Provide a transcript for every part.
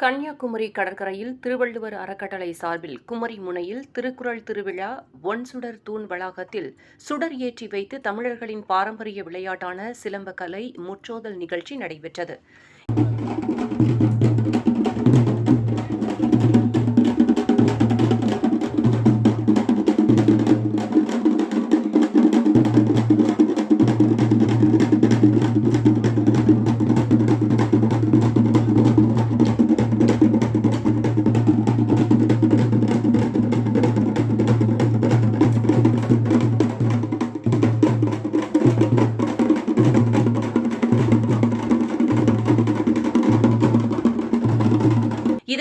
கன்னியாகுமரி கடற்கரையில் திருவள்ளுவர் அறக்கட்டளை சார்பில் குமரி முனையில் திருக்குறள் திருவிழா ஒன் சுடர் தூண் வளாகத்தில் சுடர் ஏற்றி வைத்து தமிழர்களின் பாரம்பரிய விளையாட்டான சிலம்பக்கலை முற்றோதல் நிகழ்ச்சி நடைபெற்றது.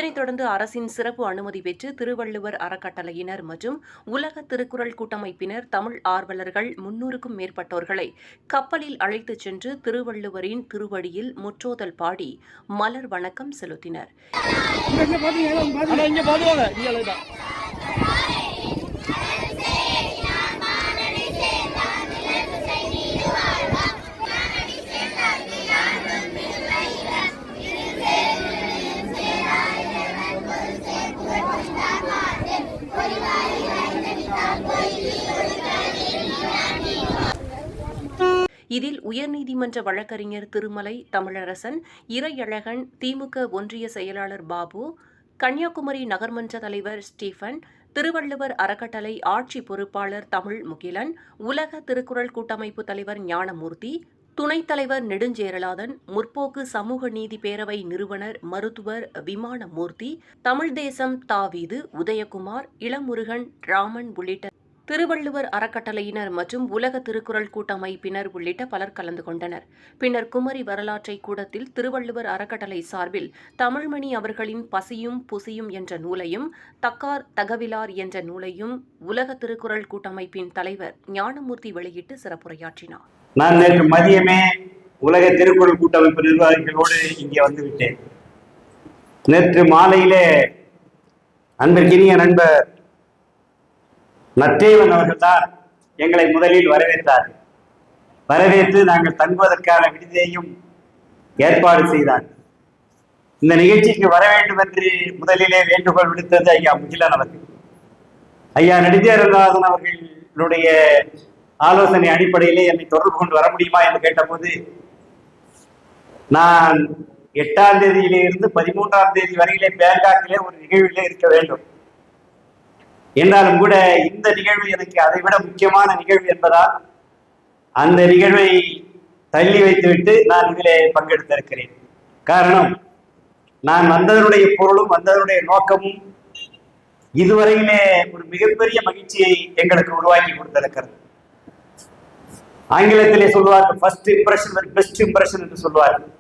இதனைத் தொடர்ந்து அரசின் சிறப்பு அனுமதி பெற்று திருவள்ளுவர் அறக்கட்டளையினர் மற்றும் உலக திருக்குறள் கூட்டமைப்பினர் தமிழ் ஆர்வலர்கள் முன்னூறுக்கும் மேற்பட்டோர்களை கப்பலில் அழைத்துச் சென்று திருவள்ளுவரின் திருவடியில் முற்றோதல் பாடி மலர் வணக்கம் செலுத்தினர். இதில் உயர்நீதிமன்ற வழக்கறிஞர் திருமலை தமிழரசன் இறையழகன் திமுக ஒன்றிய செயலாளர் பாபு கன்னியாகுமரி நகர்மன்ற தலைவர் ஸ்டீபன் திருவள்ளுவர் அறக்கட்டளை ஆட்சி பொறுப்பாளர் தமிழ் முகிலன் உலக திருக்குறள் கூட்டமைப்பு தலைவர் ஞானமூர்த்தி துணைத் தலைவர் நெடுஞ்சேரலாதன் முற்போக்கு சமூக நீதி பேரவை நிறுவனர் மருத்துவர் விமானமூர்த்தி தமிழ் தேசம் தாவீது உதயகுமார் இளமுருகன் ராமன் உள்ளிட்ட திருவள்ளுவர் அறக்கட்டளையினர் மற்றும் உலக திருக்குறள் கூட்டமைப்பினர் உள்ளிட்ட பலர் கலந்து கொண்டனர். பின்னர் குமரி வரலாற்றை கூடத்தில் திருவள்ளுவர் அறக்கட்டளை சார்பில் தமிழ்மணி அவர்களின் பசியும் புசியும் என்ற நூலையும் தக்கார் தகவிலார் என்ற நூலையும் உலக திருக்குறள் கூட்டமைப்பின் தலைவர் ஞானமூர்த்தி வெளியிட்டு சிறப்புரையாற்றினார். நான் நேற்று மதியமே உலக திருக்குறள் கூட்டமைப்பு நிர்வாகிகளோடு இங்கே வந்துவிட்டேன். நேற்று மாலையிலே அன்பிற்கினிய நண்பர் நத்தேவன் அவர்கள்தான் எங்களை முதலில் வரவேற்றார். வரவேற்று நாங்கள் தங்குவதற்கான விடுதியையும் ஏற்பாடு செய்தார். இந்த நிகழ்ச்சிக்கு வர வேண்டும் என்று முதலிலே வேண்டுகோள் விடுத்தது ஐயா முகிலன் அவர்கள். ஐயா நெடுஞ்சேரநாதன் அவர்களுடைய ஆலோசனை அடிப்படையிலே என்னை தொடர்பு கொண்டு வர முடியுமா என்று கேட்டபோது நான் எட்டாம் தேதியிலே இருந்து பதிமூன்றாம் தேதி வரையிலே பேங்காக்கிலே ஒரு நிகழ்விலே இருக்க வேண்டும். என்றாலும் கூட இந்த நிகழ்வு எனக்கு அதை விட முக்கியமான நிகழ்வு என்பதால் அந்த நிகழ்வை தள்ளி வைத்துவிட்டு நான் இதிலே பங்கெடுத்திருக்கிறேன். காரணம் நான் வந்ததனுடைய பொருளும் வந்ததனுடைய நோக்கமும் இதுவரையிலே ஒரு மிகப்பெரிய மகிழ்ச்சியை எங்களுக்கு உருவாக்கி கொடுத்திருக்கிறது. ஆங்கிலத்திலே சொல்லுவார்கள் ஃபர்ஸ்ட் இம்ப்ரெஷன் பெஸ்ட் இம்ப்ரெஷன் என்று சொல்லுவார்கள்.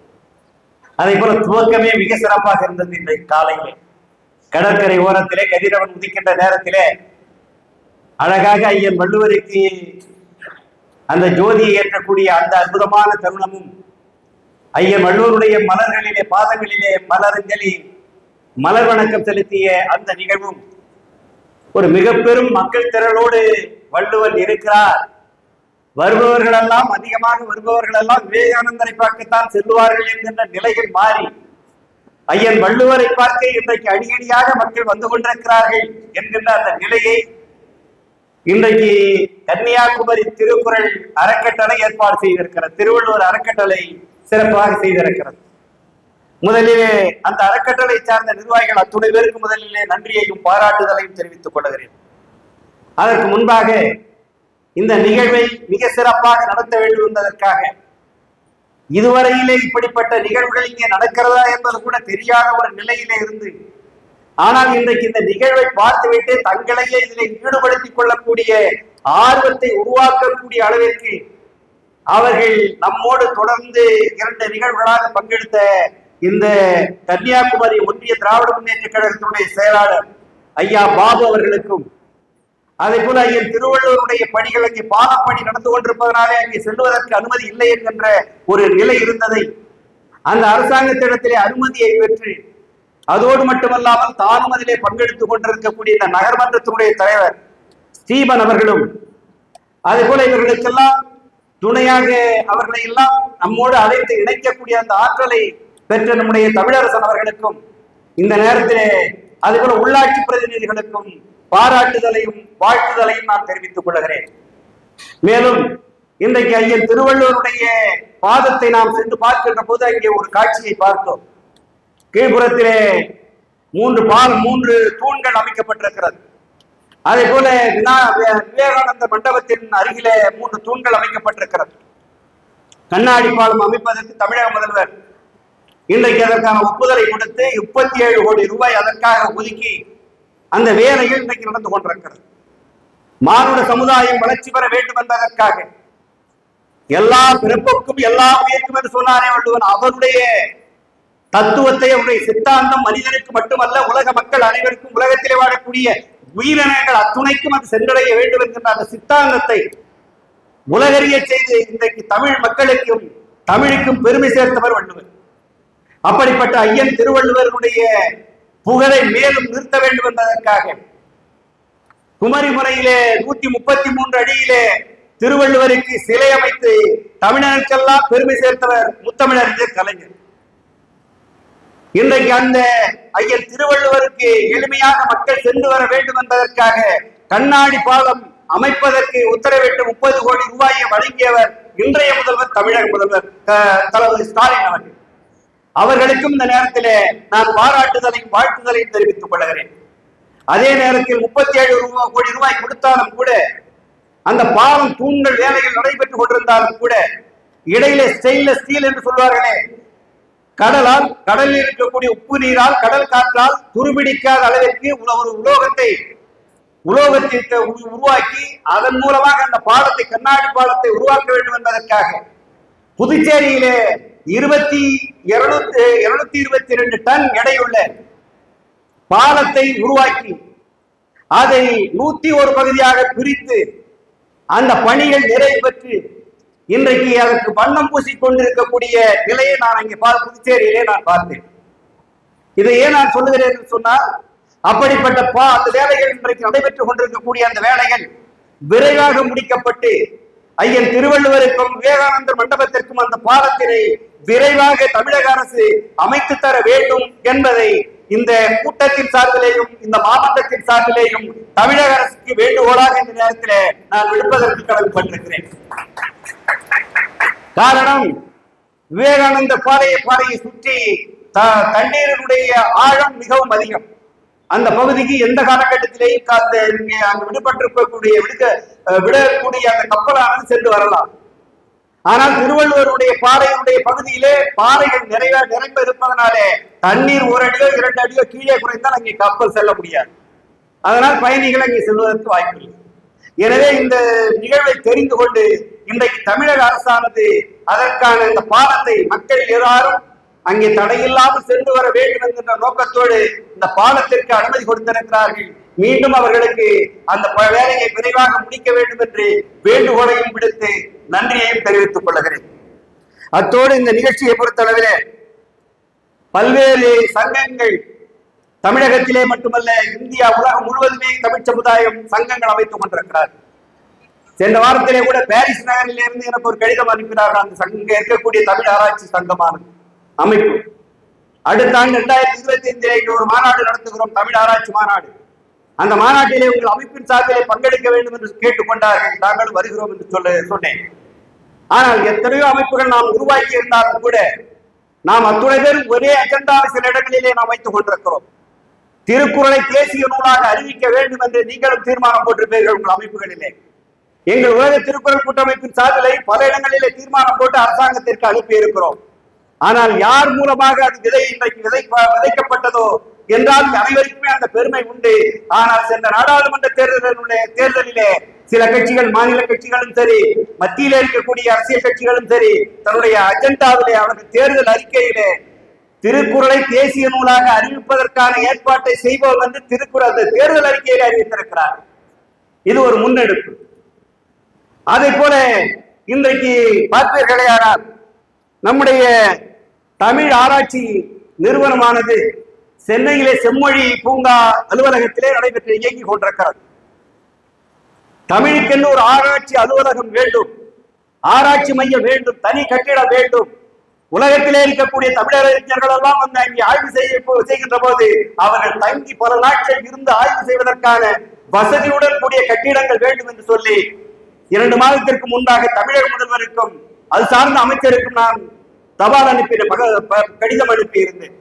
அதே போல துவக்கமே மிக சிறப்பாக இருந்தது இன்றைக்கு காலையிலே. கடற்கரை ஓரத்திலே கதிரவன் உதிக்கின்ற நேரத்திலே அழகாக ஐயன் வள்ளுவருக்கு அந்த ஜோதியை ஏற்றக்கூடிய அந்த அற்புதமான தருணமும் ஐயன் வள்ளுவருடைய மலர்களிலே பாதங்களிலே மலரஞ்சலி மலர் வணக்கம் செலுத்திய அந்த நிகழ்வும் ஒரு மிக பெரும் மக்கள் திரளோடு வள்ளுவன் இருக்கிறார். வருபவர்களெல்லாம் அதிகமாக வருபவர்களெல்லாம் விவேகானந்தரை பார்க்கத்தான் செல்லுவார்கள் என்கின்ற நிலையில் மாறி ஐயன் வள்ளுவரை பார்க்க இன்றைக்கு அடிக்கடியாக மக்கள் வந்து கொண்டிருக்கிறார்கள் என்கின்ற அந்த நிலையை இன்றைக்கு கன்னியாகுமரி திருக்குறள் அறக்கட்டளை ஏற்பாடு செய்திருக்கிறது. திருவள்ளுவர் அறக்கட்டளை சிறப்பாக செய்திருக்கிறது. முதலிலே அந்த அறக்கட்டளை சார்ந்த நிர்வாகிகள் அத்துணை பேருக்கு முதலிலே நன்றியையும் பாராட்டுதலையும் தெரிவித்துக் கொள்கிறேன். அதற்கு முன்பாக இந்த நிகழ்வை மிக சிறப்பாக நடத்த வேண்டும் என்பதற்காக இதுவரையிலே இப்படிப்பட்ட நிகழ்வுகள் இங்கே நடக்கிறதா என்பது கூட தெரியாத ஒரு நிலையிலே இருந்து ஆனால் இன்றைக்கு இந்த நிகழ்வை பார்த்துவிட்டு தங்களையே இதில் ஈடுபடுத்திக் கொள்ளக்கூடிய ஆர்வத்தை உருவாக்கக்கூடிய அளவிற்கு அவர்கள் நம்மோடு தொடர்ந்து இரண்டு நிகழ்வுகளாக பங்கெடுத்த இந்த கன்னியாகுமரி ஒன்றிய திராவிட முன்னேற்ற கழகத்தினுடைய செயலாளர் ஐயா பாபு அவர்களுக்கும் அதே போல ஐயன் திருவள்ளுவருடைய பணிகள் அங்கே பாதப்பணி நடந்து கொண்டிருப்பதனாலே அங்கே செல்வதற்கு அனுமதி இல்லை என்கின்ற ஒரு நிலை இருந்ததை அந்த அரசாங்கத்திடத்திலே அனுமதியை பெற்று அதோடு மட்டுமல்லாமல் தானும் அதிலே பங்கெடுத்துக் கொண்டிருக்கக்கூடிய இந்த நகர்மன்றத்தினுடைய தலைவர் ஸ்டீபன் அவர்களும் அதே போல இவர்களுக்கெல்லாம் துணையாக அவர்களை எல்லாம் நம்மோடு அழைத்து இணைக்கக்கூடிய அந்த ஆற்றலை பெற்ற நம்முடைய தமிழரசன் அவர்களுக்கும் இந்த நேரத்திலே அதுபோல உள்ளாட்சி பிரதிநிதிகளுக்கும் பாராட்டுதலையும் வாழ்த்துதலையும் நான் தெரிவித்துக் கொள்கிறேன். மேலும் இன்றைக்கு ஐயன் திருவள்ளுவருடைய பாதத்தை நாம் சென்று பார்க்கின்ற போது அங்கே ஒரு காட்சியை பார்த்தோம். கீழ்புறத்திலே மூன்று பால் மூன்று தூண்கள் அமைக்கப்பட்டிருக்கிறது. அதே போல வினா- விவேகானந்த மண்டபத்தின் அருகிலே மூன்று தூண்கள் அமைக்கப்பட்டிருக்கிறது. கண்ணாடி பாலம் அமைப்பதற்கு தமிழக முதல்வர் இன்றைக்கு அதற்கான ஒப்புதலை கொடுத்து முப்பத்தி ஏழு கோடி ரூபாய் அதற்காக ஒதுக்கி அந்த வேலைகள் இன்றைக்கு நடந்து கொண்டிருக்கிறது. மானுட சமுதாயம் வளர்ச்சி பெற வேண்டும் என்பதற்காக. எல்லா பிறப்புக்கும் எல்லா உயிர்க்கும் என்று சொன்னாரே வள்ளுவன் அவருடைய தத்துவத்தை அவருடைய சித்தாந்தம் மனிதனுக்கு மட்டுமல்ல உலக மக்கள் அனைவருக்கும் உலகத்திலே வாழக்கூடிய உயிரினங்கள் அத்துணைக்கும் அது சென்றடைய வேண்டும் என்கின்ற அந்த சித்தாந்தத்தை உலகறிய செய்து இன்றைக்கு தமிழ் மக்களுக்கும் தமிழுக்கும் பெருமை சேர்த்தவர் வள்ளுவர். அப்படிப்பட்ட ஐயன் திருவள்ளுவருடைய புகழை மேலும் நிறுத்த வேண்டும் என்பதற்காக. குமரி முறையிலே நூத்தி முப்பத்தி மூன்று அடியிலே திருவள்ளுவருக்கு சிலை அமைத்து தமிழனுக்கெல்லாம் பெருமை சேர்த்தவர் முத்தமிழர் கலைஞர். இன்றைக்கு அந்த ஐயன் திருவள்ளுவருக்கு எளிமையாக மக்கள் சென்று வர வேண்டும் என்பதற்காக கண்ணாடி பாலம் அமைப்பதற்கு உத்தரவிட்டு முப்பது கோடி ரூபாயை வழங்கியவர் இன்றைய முதல்வர் தமிழக முதல்வர் தளபதி ஸ்டாலின் அவர்கள். அவர்களுக்கும் இந்த நேரத்திலே நான் பாராட்டுதலையும் வாழ்த்துதலையும் தெரிவித்துக் கொள்கிறேன். அதே நேரத்தில் முப்பத்தி ஏழு ரூபாய் கோடி ரூபாய் கொடுத்தாலும் கூட அந்த பாலம் தூண்கள் வேலைகள் நடைபெற்றுக் கொண்டிருந்தாலும் கூட இடையிலே ஸ்டெயின்லெஸ் ஸ்டீல் என்று சொல்வார்களே கடலால் கடலில் இருக்கக்கூடிய உப்பு நீரால் கடல் காற்றால் துருபிடிக்காத அளவிற்கு ஒரு உலோகத்தை உலோகத்தை உருவாக்கி அதன் மூலமாக அந்த பாலத்தை கண்ணாடி பாலத்தை உருவாக்க வேண்டும் என்பதற்காக புதுச்சேரியிலே இருபத்தி இருநூத்தி இருநூத்தி இருபத்தி ரெண்டு டன் எடையுள்ள பாலத்தை உருவாக்கி அதை நூத்தி ஒரு பகுதியாக பிரித்து அந்த பணிகள் நிறைவு பெற்று இன்றைக்கு அதற்கு வண்ணம் பூசிக் கொண்டிருக்கக்கூடிய நிலையை நான் அங்கே பார்த்து புதுச்சேரியிலே நான் பார்த்தேன். இதை ஏன் நான் சொல்லுகிறேன் என்று சொன்னால் அப்படிப்பட்ட பா அந்த வேலைகள் இன்றைக்கு நடைபெற்றுக் கொண்டிருக்கக்கூடிய அந்த வேலைகள் விரைவாக முடிக்கப்பட்டு ஐயன் திருவள்ளுவருக்கும் விவேகானந்தர் மண்டபத்திற்கும் அந்த பாலத்தினை விரைவாக தமிழக அரசு அமைத்து தர வேண்டும் என்பதை இந்த கூட்டத்தின் சார்பிலேயும் இந்த மாவட்டத்தின் சார்பிலேயும் தமிழக அரசுக்கு வேண்டுகோளாக இந்த நேரத்தில் நான் விடுப்பதற்கு கடமைப்பட்டிருக்கிறேன் காரணம் விவேகானந்த பாறையை பாறையை சுற்றி த- தண்ணீரினுடைய ஆழம் மிகவும் அதிகம். அந்த பகுதிக்கு எந்த காலகட்டத்திலேயும் அந்த இங்கே அங்கு விடுபட்டிருக்கக்கூடிய விடுக்க விடக்கூடிய அந்த கப்பலானது சென்று வரலாம். ஆனால் திருவள்ளுவருடைய பாறையினுடைய பகுதியிலே பாறைகள் நிறைய நிறைந்து இருப்பதனாலே தண்ணீர் ஒரு அடியோ இரண்டு அடியோ கீழே குறைந்தால் அங்கே கப்பல் செல்ல முடியாது. அதனால் பயணிகள் அங்கே செல்வதற்கு வாய்ப்பில்லை. எனவே இந்த நிகழ்வை தெரிந்து கொண்டு இன்றைக்கு தமிழக அரசானது அதற்கான இந்த பாலத்தை மக்கள் எல்லாரும் அங்கே தடையில்லாமல் சென்று வர வேண்டும் என்கின்ற நோக்கத்தோடு இந்த பாலத்திற்கு அனுமதி கொடுத்திருக்கிறார்கள். மீண்டும் அவர்களுக்கு அந்த ப- வேலையை விரைவாக முடிக்க வேண்டும் என்று வேண்டுகோளையும் விடுத்து நன்றியையும் தெரிவித்துக் கொள்கிறேன். அத்தோடு இந்த நிகழ்ச்சியை பொறுத்தளவில் பல்வேறு சங்கங்கள் தமிழகத்திலே மட்டுமல்ல இந்தியா உலகம் முழுவதுமே தமிழ் சமுதாயம் சங்கங்கள் அமைத்துக் கொண்டிருக்கிறார் சென்ற வாரத்திலே கூட பாரிஸ் நகரிலிருந்து எனக்கு ஒரு கடிதம் அனுப்பினார்கள். அந்த சங்க இருக்கக்கூடிய தமிழ் ஆராய்ச்சி சங்கமானது. அமைப்பு. அடுத்த ஆண்டு இரண்டாயிரத்தி இருபத்தி ஐந்திலே ஒரு மாநாடு நடத்துகிறோம் தமிழ் ஆராய்ச்சி மாநாடு. அந்த மாநாட்டிலே உங்கள் அமைப்பின் சார்பிலே பங்கெடுக்க வேண்டும் என்று கேட்டுக்கொண்டார்கள். நாங்களும் வருகிறோம் என்று சொல்ல சொன்னேன். ஆனால் எத்தனையோ அமைப்புகள் நாம் உருவாக்கி இருந்தாலும் கூட நாம் அத்துணை பேரும் ஒரே அஜெண்டாவை சில இடங்களிலே நாம் வைத்துக் கொண்டிருக்கிறோம். திருக்குறளை தேசிய நூலாக அறிவிக்க வேண்டும் என்று நீங்களும் தீர்மானம் போட்டிருப்பீர்கள் உங்கள் அமைப்புகளிலே. எங்கள் உலக திருக்குறள் கூட்டமைப்பின் சார்பிலை பல இடங்களிலே தீர்மானம் போட்டு அரசாங்கத்திற்கு அனுப்பி இருக்கிறோம் ஆனால் யார் மூலமாக அது விதை இன்றைக்கு விதை விதைக்கப்பட்டதோ என்றால் அனைவருக்குமே அந்த பெருமை உண்டு. ஆனால் சென்ற நாடாளுமன்ற தேர்தலினுடைய தேர்தலிலே சில கட்சிகள் மாநில கட்சிகளும் சரி மத்தியில இருக்கக்கூடிய அரசியல் கட்சிகளும் சரி தன்னுடைய அஜெண்டாவிலே அவர்கள் தேர்தல் அறிக்கையிலே திருக்குறளை தேசிய நூலாக அறிவிப்பதற்கான ஏற்பாட்டை செய்வோம் என்று திருக்குறள் அந்த தேர்தல் அறிக்கையில் அறிவித்திருக்கிறார். இது ஒரு முன்னெடுப்பு. அதை போல இன்றைக்கு பார்ப்பீர்களேயானால் நம்முடைய தமிழ் ஆராய்ச்சி நிறுவனமானது சென்னையிலே செம்மொழி பூங்கா அலுவலகத்திலே நடைபெற்று இயங்கிக் கொண்டிருக்கிறது. தமிழுக்கென்று ஒரு ஆராய்ச்சி அலுவலகம் வேண்டும். ஆராய்ச்சி மையம் வேண்டும். தனி கட்டிடம் வேண்டும். உலகத்திலே இருக்கக்கூடிய தமிழறிஞர்கள் எல்லாம் வந்து அங்கே ஆய்வு செய்ய செய்கின்ற போது அவர்கள் தங்கி பல நாட்கள் இருந்து ஆய்வு செய்வதற்கான வசதியுடன் கூடிய கட்டிடங்கள் வேண்டும் என்று சொல்லி இரண்டு மாதத்திற்கு முன்பாக தமிழக முதல்வருக்கும் அது சார்ந்த அமைச்சருக்கும் நான் தபால் அனுப்பின ப- கடிதம் அனுப்பி இருந்தேன்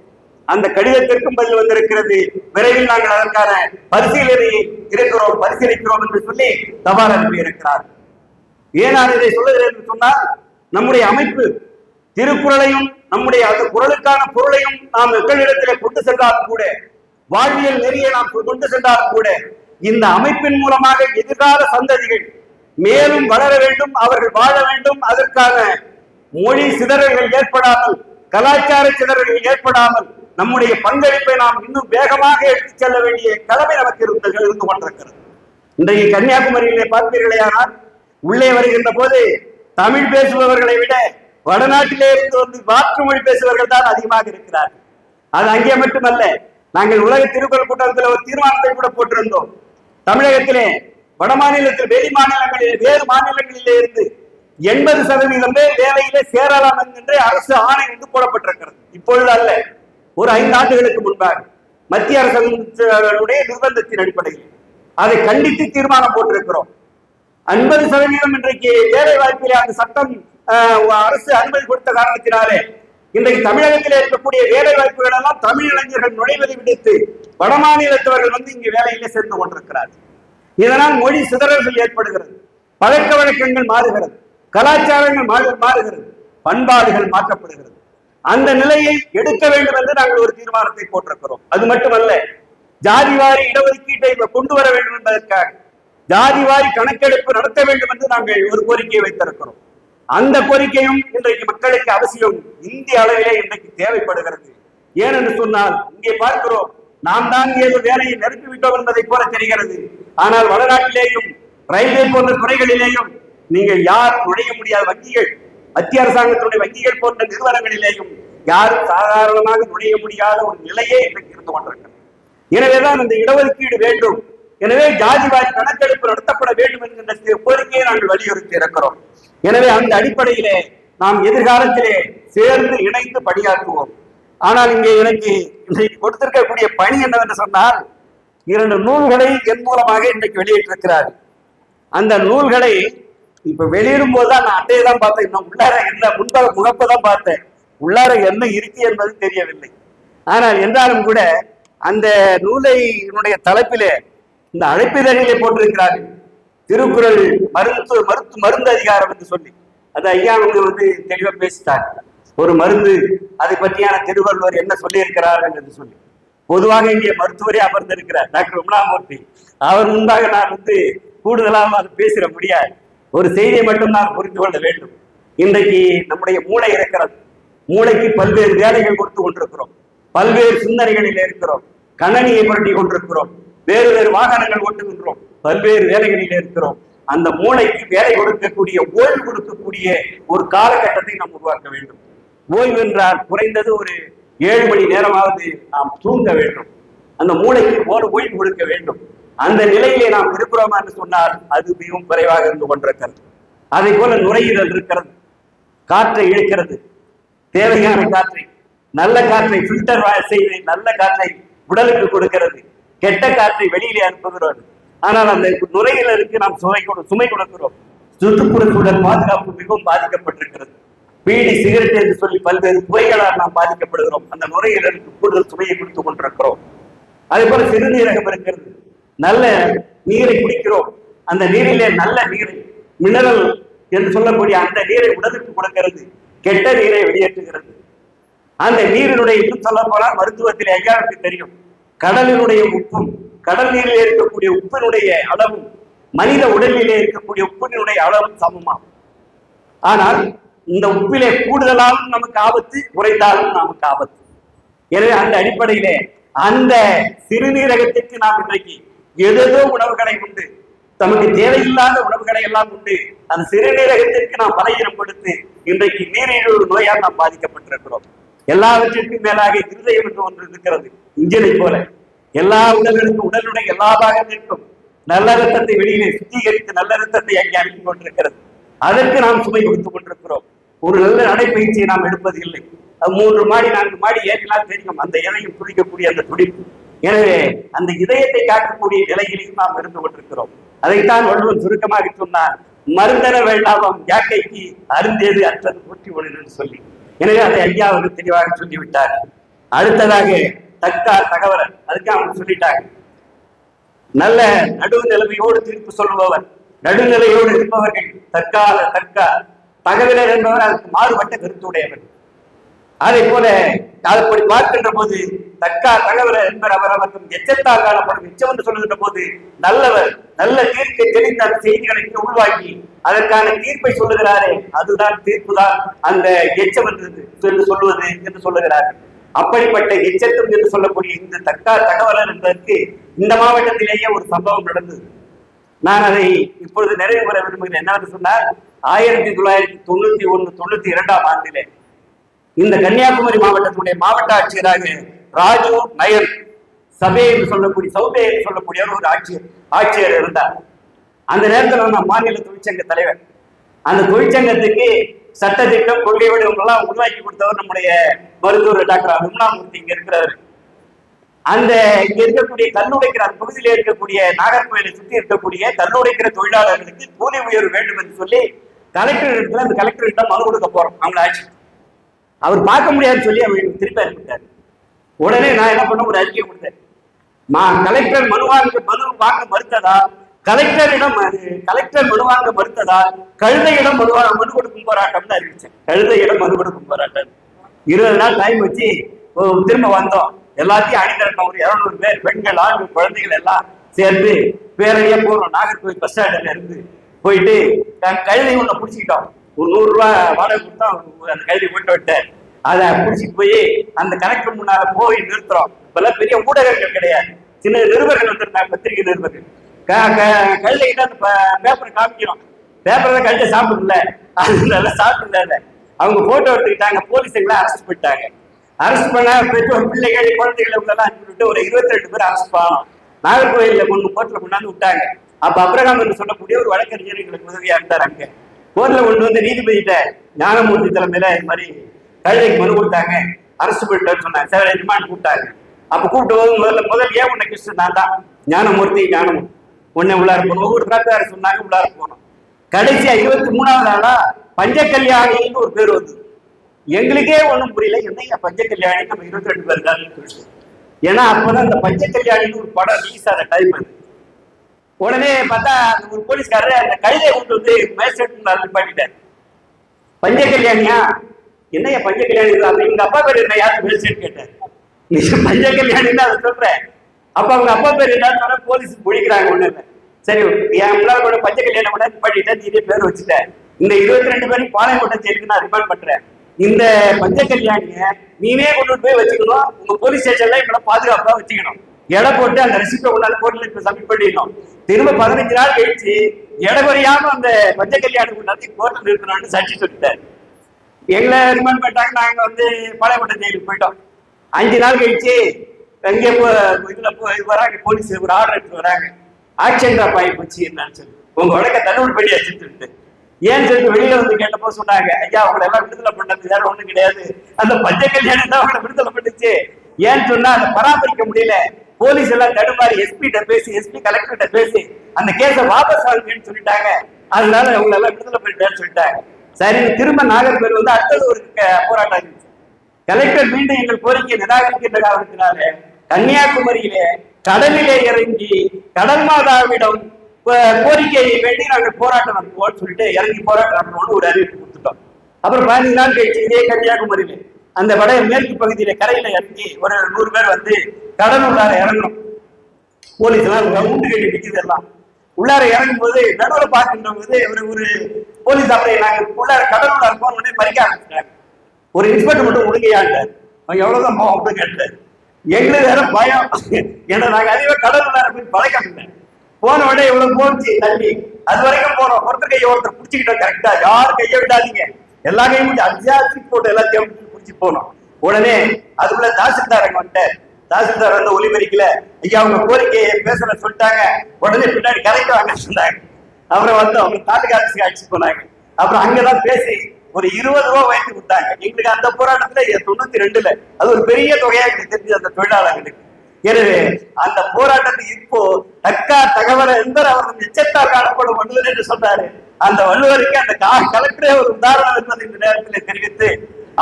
அந்த கடிதத்திற்கும் பதில் வந்திருக்கிறது. விரைவில் நாங்கள் அதற்கான பரிசீலனை இருக்கிறோம் பரிசீலிக்கிறோம் என்று சொல்லி தபால் அனுப்பி இருக்கிறார் ஏன் நான் இதை சொல்லுகிறேன் என்று சொன்னால் நம்முடைய அமைப்பு திருக்குறளையும் நம்முடைய அந்த குரலுக்கான பொருளையும் நாம் மக்களிடத்தில் கொண்டு சென்றாலும் கூட வாழ்வியல் நெறியை நாம் கொண்டு சென்றாலும் கூட இந்த அமைப்பின் மூலமாக எதிர்கால சந்ததிகள் மேலும் வளர வேண்டும் அவர்கள் வாழ வேண்டும் அதற்கான மொழி சிதறல்கள் ஏற்படாமல் கலாச்சார சிதறல்கள் ஏற்படாமல் நம்முடைய பங்களிப்பை நாம் இன்னும் வேகமாக எடுத்துச் செல்ல வேண்டிய கடமை நமக்கு இருந்து இருந்து கொண்டிருக்கிறது. இன்றைக்கு கன்னியாகுமரியிலே பார்த்தீர்களேயானால் உள்ளே வருகின்ற போது தமிழ் பேசுபவர்களை விட வடநாட்டிலே இருந்து வந்து மாற்று மொழி பேசுபவர்கள் தான் அதிகமாக இருக்கிறார்கள். அது அங்கே மட்டுமல்ல நாங்கள் உலக திருக்குறள் கூட்டத்தில் ஒரு தீர்மானத்தை கூட போட்டிருந்தோம். தமிழகத்திலே வட மாநிலத்தில் வெளி மாநிலங்களில் வேறு மாநிலங்களிலே இருந்து எண்பது சதவீதம் பேர் வேலையிலே சேரலாம் என்கின்ற அரசு ஆணை வந்து போடப்பட்டிருக்கிறது. இப்பொழுது அல்ல ஒரு ஐந்து ஆண்டுகளுக்கு முன்பாக மத்திய அரசுடைய நிர்பந்தத்தின் அடிப்படையில் அதை கண்டித்து தீர்மானம் போட்டிருக்கிறோம். ஐம்பது சதவீதம் இன்றைக்கு வேலை வாய்ப்பிலே அந்த சட்டம் ஆஹ், அரசு அனுமதி கொடுத்த காரணத்தினாலே இன்றைக்கு தமிழகத்தில் இருக்கக்கூடிய வேலை வாய்ப்புகள் எல்லாம் தமிழ் இளைஞர்கள் நுழைவதை விடுத்து வடமாநிலத்தவர்கள் வந்து இங்கு வேலையிலே சேர்ந்து கொண்டிருக்கிறார்கள். இதனால் மொழி சிதறல்கள் ஏற்படுகிறது. பழக்க வழக்கங்கள் மாறுகிறது. கலாச்சாரங்கள் மாறுகிறது. பண்பாடுகள் மாற்றப்படுகிறது. அந்த நிலையை எடுக்க வேண்டும் என்று நாங்கள் ஒரு தீர்மானத்தை போட்டிருக்கிறோம். அது மட்டுமல்ல ஜாதி வாரி இடஒதுக்கீட்டை கொண்டு வர வேண்டும் என்பதற்காக ஜாதி வாரி கணக்கெடுப்பு நடத்த வேண்டும் என்று நாங்கள் ஒரு கோரிக்கையை வைத்திருக்கிறோம். அந்த கோரிக்கையும் இன்றைக்கு மக்களுக்கு அவசியம். இந்திய அளவிலே இன்றைக்கு தேவைப்படுகிறது. ஏனென்று சொன்னால் இங்கே பார்க்கிறோம் நாம் தான் ஏதோ வேலையை நிரப்பிவிட்டோம் என்பதை போல தெரிகிறது. ஆனால் வடநாட்டிலேயும் ரயில்வே போன்ற துறைகளிலேயும் நீங்கள் யார் நுழைய முடியாத வங்கிகள்? மத்திய அரசாங்கத்துடைய வங்கிகள் போன்ற நிறுவனங்களிலேயும் யாரும் சாதாரணமாக நுழைய முடியாத ஒரு நிலையே இன்றைக்கு இருந்து கொண்டிருக்கிறது. எனவேதான் இந்த இடஒதுக்கீடு வேண்டும். எனவே ஜாதிவாரி கணக்கெடுப்பு நடத்தப்பட வேண்டும் என்கின்ற கோரிக்கையை நாங்கள் வலியுறுத்தி இருக்கிறோம். எனவே அந்த அடிப்படையிலே நாம் எதிர்காலத்திலே சேர்ந்து இணைந்து பணியாற்றுவோம். ஆனால் இங்கே எனக்கு இன்றைக்கு கொடுத்திருக்கக்கூடிய பணி என்னவென்று சொன்னால் இரண்டு நூல்களை என் மூலமாக இன்றைக்கு வெளியிட்டிருக்கிறார். அந்த நூல்களை இப்ப வெளியிடும் போதுதான் நான் அட்டையை தான் பார்த்தேன். இன்னும் உள்ளார என்ன முன்பக முகப்பை தான் பார்த்தேன். உள்ளார என்ன இருக்கு என்பது தெரியவில்லை. ஆனால் என்றாலும் கூட அந்த நூலையினுடைய தலைப்பிலே இந்த அழைப்பிதழிலே போட்டிருக்கிறார்கள். திருக்குறள் மருத்துவ மருத்து மருந்து அதிகாரம் என்று சொல்லி. அது ஐயா அவங்க வந்து தெளிவா பேசிட்டார். ஒரு மருந்து அதை பற்றியான திருவள்ளுவர் என்ன சொல்லியிருக்கிறார்கள் என்று சொல்லி. பொதுவாக இங்கே மருத்துவரே அமர்ந்திருக்கிறார். டாக்டர் உமலாமூர்த்தி அவர் முன்பாக நான் வந்து கூடுதலாக அது பேசிட முடியாது. ஒரு செய்தியை மட்டும் நான் புரிந்து கொள்ள வேண்டும். இன்றைக்கு நம்முடைய மூளை இருக்கிறது. மூளைக்கு பல்வேறு வேலைகள் கொடுத்து கொண்டிருக்கிறோம். பல்வேறு சிந்தனைகளில் இருக்கிறோம். கணனியை புரட்டி கொண்டிருக்கிறோம். வேறு வேறு வாகனங்கள் ஓட்டுகின்றோம். பல்வேறு வேலைகளில் இருக்கிறோம். அந்த மூளைக்கு வேலை கொடுக்கக்கூடிய ஓய்வு கொடுக்கக்கூடிய ஒரு காலகட்டத்தை நாம் உருவாக்க வேண்டும். ஓய்வு என்றால் குறைந்தது ஒரு ஏழு மணி நேரமாவது நாம் தூங்க வேண்டும். அந்த மூளைக்கு ஒரு ஓய்வு கொடுக்க வேண்டும். அந்த நிலையிலே நாம் இருக்கிறோமா என்று சொன்னால் அது மிகவும் குறைவாக இருந்து கொண்டிருக்கிறது. அதே போல நுரையீரல் இருக்கிறது காற்றை இழுக்கிறது தேவையான காற்றை நல்ல காற்றை ஃபில்டர் செய்து நல்ல காற்றை உடலுக்கு கொடுக்கிறது கெட்ட காற்றை வெளியிலே அனுப்புகிறது ஆனால் அந்த நுரையீரலுக்கு நாம் சுமை கொடு சுமை கொடுக்கிறோம். சுற்றுப்புற சூழல் பாதுகாப்பு மிகவும் பாதிக்கப்பட்டிருக்கிறது. பீடி சிகரெட் என்று சொல்லி பல்வேறு புகைகளால் நாம் பாதிக்கப்படுகிறோம். அந்த நுரையீரலுக்கு கூடுதல் சுமையை கொடுத்துக் கொண்டிருக்கிறோம். அதே போல சிறுநீரகம் இருக்கிறது. நல்ல நீரை குடிக்கிறோம். அந்த நீரிலே நல்ல நீர் மினரல் என்று சொல்லக்கூடிய அந்த நீரை உடலுக்கு கொடுக்கிறது. கெட்ட நீரை வெளியேற்றுகிறது. அந்த நீரினுடைய இன்னும் சொல்ல போனால் மருத்துவத்தில் ஐயாவுக்கு தெரியும். கடலினுடைய உப்பும் கடல் நீரில் இருக்கக்கூடிய உப்பினுடைய அளவும் மனித உடலிலே இருக்கக்கூடிய உப்பினுடைய அளவும் சமமாகும். ஆனால் இந்த உப்பிலே கூடுதலாலும் நமக்கு ஆபத்து குறைந்தாலும் நமக்கு ஆபத்து. எனவே அந்த அடிப்படையிலே அந்த சிறுநீரகத்திற்கு நாம் இன்றைக்கு ஏதேதோ உணவுகளை உண்டு. தமக்கு தேவையில்லாத உணவுகளை எல்லாம் உண்டு. அந்த சிறுநீரகத்திற்கு நாம் பலகீனம் கொடுத்து இன்றைக்கு நீரிழிவு நோயால் நாம் பாதிக்கப்பட்டிருக்கிறோம். எல்லாவற்றிற்கும் மேலாக இருதயம் என்று ஒன்று இருக்கிறது. இஞ்சனை போல. எல்லா உடலுக்கும் உடலுடைய எல்லா பாகத்திற்கும் நல்ல ரத்தத்தை வெளியிலே சுத்திகரித்து நல்ல ரத்தத்தை அங்கே அனுப்பி கொண்டிருக்கிறது. அதற்கு நாம் சுமை கொடுத்துக் கொண்டிருக்கிறோம். ஒரு நல்ல நடைப்பயிற்சியை நாம் எடுப்பது இல்லை மூன்று மாடி நான்கு மாடி ஏறினால் தெரியும். அந்த இலையும் துடிக்கக்கூடிய அந்த துடிப்பு. எனவே அந்த இதயத்தை காக்கக்கூடிய நிலையிலையும் நாம் இருந்து கொண்டிருக்கிறோம். அதைத்தான் ஒருவன் சுருக்கமாக சொன்னார். மருந்தன வேண்டாமம் யாக்கைக்கு அருந்தேது அற்றது போற்றி ஒன்று சொல்லி. எனவே அதை ஐயா அவர்கள் தெளிவாக சொல்லிவிட்டார். அடுத்ததாக தக்கார் தகவலன் அதுக்கு அவங்க சொல்லிட்டாங்க நல்ல நடுநிலைமையோடு தீர்ப்பு சொல்லுபவர் நடுநிலையோடு இருப்பவர்கள் தற்கால தற்கா தகவலர் என்பவர் அதுக்கு மாறுபட்ட கருத்துடையவர். அதே போல அப்படி பார்க்கின்ற போது தக்கா தகவலர் என்பர் அவர் அவர்கள் எச்சத்தால் காணப்படும் எச்சம் என்று சொல்லுகின்ற போது நல்லவர் நல்ல தீர்க்கை தெரிந்த அந்த செய்திகளை உள்வாங்கி அதற்கான தீர்ப்பை சொல்லுகிறாரே அதுதான் தீர்ப்புதான் அந்த எச்சம் என்று சொல்லுவது என்று சொல்லுகிறார் அப்படிப்பட்ட எச்சத்தம் என்று சொல்லக்கூடிய இந்த தக்கா தகவலர் என்பதற்கு இந்த மாவட்டத்திலேயே ஒரு சம்பவம் நடந்தது. நான் அதை இப்பொழுது நிறைவு பெற விரும்புகிறேன். என்னவென்று சொன்னால் ஆயிரத்தி தொள்ளாயிரத்தி தொண்ணூத்தி ஒண்ணு தொண்ணூத்தி இரண்டாம் ஆண்டிலே இந்த கன்னியாகுமரி மாவட்டத்தினுடைய மாவட்ட ஆட்சியராக ராஜு நயர் சபே என்று சொல்லக்கூடிய சௌபே என்று சொல்லக்கூடிய ஒரு ஆட்சியர் ஆட்சியர் இருந்தார். அந்த நேரத்தில் நான் மாநில தொழிற்சங்க தலைவர். அந்த தொழிற்சங்கத்துக்கு சட்ட திட்டம் கொள்கை வடிவங்கள்லாம் உருவாக்கி கொடுத்தவர் நம்முடைய மருத்துவர் டாக்டர் அருணாமூர்த்தி இங்க இருக்கிறார். அந்த இங்க இருக்கக்கூடிய கல்லுடைக்கிற அந்த பகுதியில இருக்கக்கூடிய நாகர்கோயிலை சுற்றி இருக்கக்கூடிய கல்லுடைக்கிற தொழிலாளர்களுக்கு கூலி உயர்வு வேண்டும் என்று சொல்லி கலெக்டர் இடத்துல அந்த கலெக்டர் கிட்ட மனு கொடுக்க போறோம். அவங்க ஆட்சி அவர் பார்க்க முடியாதுன்னு சொல்லி அவர் திருப்பி அனுப்பிட்டார். உடனே நான் என்ன பண்ண ஒரு அறிக்கை கொடுத்தேன். நான் கலெக்டர் மனு வாங்க மனு வாங்க மறுத்ததா? கலெக்டரிடம் அது- கலெக்டர் மனு வாங்க மறுத்ததா? கழுதையிடம் மனு மனு கொடுக்கும் போராட்டம்னு அறிவிச்சேன். கழுதையிடம் மனு கொடுக்கும் போராட்டம் இருபது நாள் டைம் வச்சு ஓ, திரும்ப வந்தோம். எல்லாத்தையும் அணிதிரட்டம். ஒரு இரநூறு பேர் பெண்கள் ஆண்கள் குழந்தைகள் எல்லாம் சேர்ந்து பேரடியா போறோம் நாகர்கோவில் பஸ் ஸ்டாண்ட்ல இருந்து போயிட்டு கழுதை ஒண்ணு பிடிச்சிக்கிட்டோம். ஒரு நூறு ரூபாய் வாடகை கொடுத்தா அந்த கைதி போட்டு விட்டேன் அதை பிடிச்சிட்டு போய் அந்த கணக்கு முன்னால போய் நிறுத்துறோம். இப்பெல்லாம் பெரிய ஊடகங்கள் கிடையாது. சின்ன நிருபர்கள் வந்திருந்தாங்க பத்திரிகை நிருபர்கள். கையில க- அந்த பேப்பரை காமிக்கிறோம். பேப்பரை கழுதை சாப்பிடல. அதனால சாப்பிடல அவங்க போட்டோ எடுத்துக்கிட்டாங்க. போலீஸுங்களை அரெஸ்ட் பண்ணிட்டாங்க. அரெஸ்ட் பண்ண பெற்றோர் பிள்ளைகள் குழந்தைகள் இவங்களெல்லாம் அனுப்பிவிட்டு ஒரு இருபத்தி ரெண்டு பேர் அரெஸ்ட் பண்ணோம் நாகர்கோயில்ல கொண்டு கோட்டில் கொண்டாந்து விட்டாங்க. அப்ப அப்ரகாம் என்று சொல்லக்கூடிய ஒரு வழக்கறிஞர் எங்களுக்கு உதவியா இருந்தார் அங்கே. கோர்ட்ல கொண்டு வந்து நீதிபதியிட்ட ஞானமூர்த்தி தலைமையில இது மாதிரி கழுதைக்கு மனு கொடுத்தாங்க. அரசு போயிட்டு சொன்னாங்க. சார் ரிமாண்ட் கூப்பிட்டாங்க. அப்ப கூப்பிட்டு போது முதல்ல முதல் ஏன் உன்னை கிருஷ்ணன் நான் தான்? ஞானமூர்த்தி ஞானம் உன்னை உள்ளார போகணும் ஒவ்வொரு பிராத்தார சொன்னாங்க உள்ளார போனோம். கடைசியா இருபத்தி மூணாவது ஆளா பஞ்ச கல்யாணின்னு ஒரு பேர் வந்தது. எங்களுக்கே ஒண்ணும் புரியல. என்னையா பஞ்ச கல்யாணி நம்ம இருபத்தி ரெண்டு பேர் தான் சொல்லிட்டு. ஏன்னா அப்பதான் அந்த பஞ்ச கல்யாணின்னு ஒரு படம் ரிலீஸ் ஆகிற டைம் அது. உடனே பார்த்தா ஒரு போலீஸ்காரர் அந்த கழுதை கொண்டு வந்து மேஜிஸ்ட்ரேட் நிப்பாட்டிட்டார் பஞ்ச கல்யாணியா? என்னையா பஞ்ச கல்யாணி இது? எங்க அப்பா பேர் என்ன? யாரு மேஜிஸ்ட்ரேட் கேட்டார். நீ பஞ்ச கல்யாணின்னு அதை சொல்றேன் அப்ப அவங்க அப்பா பேர் என்ன சொன்னா போலீஸ் பிடிக்கிறாங்க ஒண்ணு இல்லை. சரி என் முன்னாள் கூட பஞ்ச கல்யாணம் கூட நிப்பாட்டிட்டேன் நீ பேர் வச்சுட்டேன் இந்த இருபத்தி ரெண்டு பேரும் பாளையங்கோட்டை ஜெயிலுக்கு நான் ரிமாண்ட் பண்றேன். இந்த பஞ்ச கல்யாணிய நீனே கொண்டு போய் வச்சுக்கணும். உங்க போலீஸ் ஸ்டேஷன்ல இவங்கள பாதுகாப்பா வச்சுக்கணும். எடை போட்டு அந்த ரெசிப்டை உள்ளால கோர்ட்ல இப்ப சப்மிட் பண்ணிடணும். திரும்ப பதினஞ்சு நாள் கழிச்சு எடை குறையாம அந்த பஞ்ச கல்யாணம் நடத்தி கோர்ட்ல நிறுத்தணும்னு சாட்சி சொல்லிட்டாரு. எங்களை ரிமாண்ட் பண்ணிட்டாங்க. நாங்க வந்து பாளையப்பட்ட ஜெயிலுக்கு போயிட்டோம். அஞ்சு நாள் கழிச்சு எங்கே போ இதுல போ வராங்க போலீஸ் ஒரு ஆர்டர் எடுத்து வராங்க. ஆக்ஷன் பாய் ஆகி போச்சு என்னன்னு சொல்லி. உங்க உடக்க தள்ளுபடி பண்ணி வச்சுட்டு ஏன்னு சொல்லிட்டு வெளியில வந்து கேட்டப்போ சொன்னாங்க ஐயா அவங்களை எல்லாம் விடுதலை பண்ணது வேற ஒண்ணும் கிடையாது. அந்த பஞ்ச கல்யாணம் தான் அவங்களை விடுதலை பண்ணுச்சு. ஏன்னு சொன்னா அதை பராமரிக்க முடியல. போலீஸ் எல்லாம் தடுமாறி எஸ்பி கிட்ட பேசி எஸ்பி கலெக்டர் கிட்ட பேசி அந்த கேஸ வாபஸ் வாங்குன்னு சொல்லிட்டாங்க. அதனால அவங்க எல்லாம் விடுதலை பண்ணிட்டேன்னு சொல்லிட்டாங்க. சரி திரும்ப நாகர்கோவில் வந்து அடுத்தது ஒரு போராட்டம் இருந்துச்சு கலெக்டர் மீண்டும் எங்கள் கோரிக்கை நிராகரிக்கின்ற காரணத்தினால கன்னியாகுமரியிலே கடலிலே இறங்கி கடல் மாதாவிடம் கோரிக்கையை வேண்டி நாங்கள் போராட்டம் நடத்துவோம்னு சொல்லிட்டு இறங்கி போராட்டம் நடத்துவோம்னு ஒரு அறிவிப்பு கொடுத்துட்டோம். அப்புறம் பதினஞ்சு நாள் கழிச்சு இதே கன்னியாகுமரியில அந்த வட மேற்கு பகுதியில கரையில இறங்கி ஒரு நூறு பேர் வந்து கடன் உள்ளார இறங்கணும். போலீஸ் எல்லாம் ரவுண்டு கட்டி நிக்குது எல்லாம். உள்ளார இறங்கும் போது நடுவில் பார்க்கின்ற போது ஒரு ஒரு போலீஸ் அப்படியே நாங்கள் உள்ளார கடன் உள்ளார போன உடனே பறிக்க ஆரம்பிச்சிட்டாங்க ஒரு இன்ஸ்பெக்டர் மட்டும் ஒழுங்கையாண்டார் அவன் எவ்வளவுதான் போவோம் அப்படின்னு கேட்டார். எங்களுக்கு வேற பயம். ஏன்னா நாங்கள் அதிகமாக கடன் உள்ளார போய் பழக்கம் போன உடனே இவ்வளவு போச்சு தள்ளி அது வரைக்கும் போனோம். ஒருத்தர் கையை ஒருத்தர் பிடிச்சிக்கிட்டோம் கரெக்டா யார் கையை விடாதீங்க. எல்லா கையும் முடிச்சு அஜாஸ்தி போட்டு எல்லாத்தையும் பிடிச்சி போனோம். உடனே அதுக்குள்ள தாசில்தார் வந்துட்டு தாசில்தார் வந்து ஒலிபெருக்கல ஐயா அவங்க கோரிக்கையை பேசுற சொல்லிட்டாங்க. உடனே பின்னாடி கரெக்டா வாங்க சொன்னாங்க. அப்புறம் வந்து அவங்க தாலுகா ஆஃபீஸ்க்கு அழைச்சு போனாங்க. அப்புறம் அங்கதான் பேசி ஒரு இருபது ரூபா வாங்கி கொடுத்தாங்க. எங்களுக்கு அந்த போராட்டத்துல தொண்ணூத்தி ரெண்டுல அது ஒரு பெரிய தொகையா எங்களுக்கு தெரிஞ்சு அந்த தொழிலாளர்களுக்கு. எனவே அந்த போராட்டத்தை இப்போ தக்கா தகவல எந்தர் அவர் நிச்சயத்தால் காணப்படும் வள்ளுவர் என்று சொன்னாரு அந்த வள்ளுவருக்கு அந்த கா- கலெக்டரே ஒரு உதாரணம் என்பதை இந்த நேரத்தில் தெரிவித்து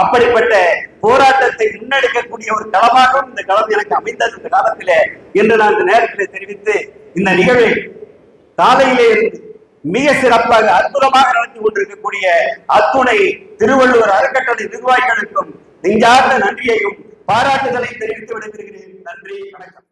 அப்படிப்பட்ட போராட்டத்தை முன்னெடுக்கக்கூடிய ஒரு களமாகவும் இந்த களம் எனக்கு அமைந்தது இந்த காலத்திலே என்று நான் இந்த நேரத்தில் தெரிவித்து இந்த நிகழ்வை காலையிலே இருந்து மிக சிறப்பாக அற்புதமாக நடத்தி கொண்டிருக்கக்கூடிய அத்துணை திருவள்ளுவர் அறக்கட்டளை நிர்வாகிகளுக்கும் நெஞ்சார்ந்த நன்றியையும் பாராட்டுதலை தெரிவித்து விடைபெறுகிறேன். நன்றி வணக்கம்.